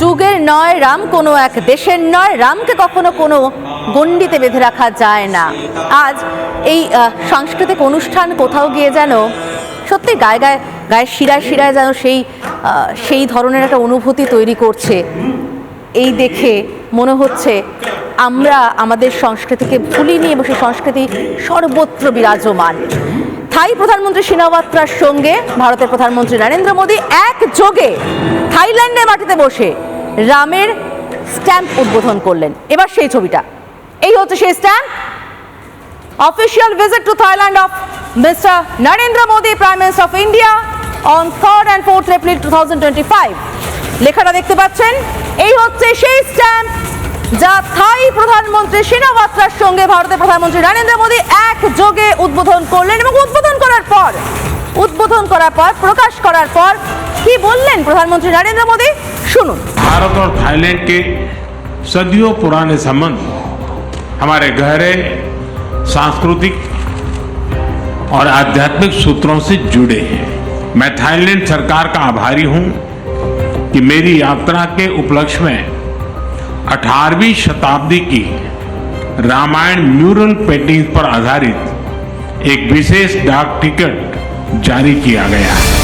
যুগের নয় রাম কোনো এক দেশের নয় রামকে কখনো কোনো গণ্ডিতে বেঁধে রাখা যায় না। আজ এই সাংস্কৃতিক অনুষ্ঠান কোথাও গিয়ে যেন সত্যি গায়ে গায়ে গায়ের শিরায় শিরায় যেন সেই সেই ধরনের একটা অনুভূতি তৈরি করছে। এই দেখে মনে হচ্ছে আমরা আমাদের সংস্কৃতিকে ভুলিনি এবং সেই সংস্কৃতি সর্বত্র বিরাজমান। থাই প্রধানমন্ত্রী সিনাওয়াত্রার সঙ্গে ভারতের প্রধানমন্ত্রী নরেন্দ্র মোদী একযোগে থাইল্যান্ডের মাটিতে বসে। রামের স্ট্যাম্প উদ্বোধন করলেন। এবার সেই ছবিটা। এই হচ্ছে সেই stamp. Official visit to Thailand of Mr. Narendra Modi, Prime Minister of India on 3rd and 4th April 2025 লেখাটা দেখতে পাচ্ছেন। এই হচ্ছে সেই স্ট্যাম্প যা থাই প্রধানমন্ত্রী সিনাওয়াত্রার সঙ্গে ভারতের প্রধানমন্ত্রী নরেন্দ্র মোদী একযোগে উদ্বোধন করলেন এবং উদ্বোধন করার পর উদ্বোধন করার পর প্রকাশ করার পর কি বললেন প্রধানমন্ত্রী নরেন্দ্র মোদী শুনুন भारत और थाईलैंड के सदियों पुराने संबंध हमारे गहरे सांस्कृतिक और आध्यात्मिक सूत्रों से जुड़े हैं मैं थाईलैंड सरकार का आभारी हूं कि मेरी यात्रा के उपलक्ष्य में 18वीं शताब्दी की रामायण म्यूरल पेंटिंग पर आधारित एक विशेष डाक टिकट जारी किया गया है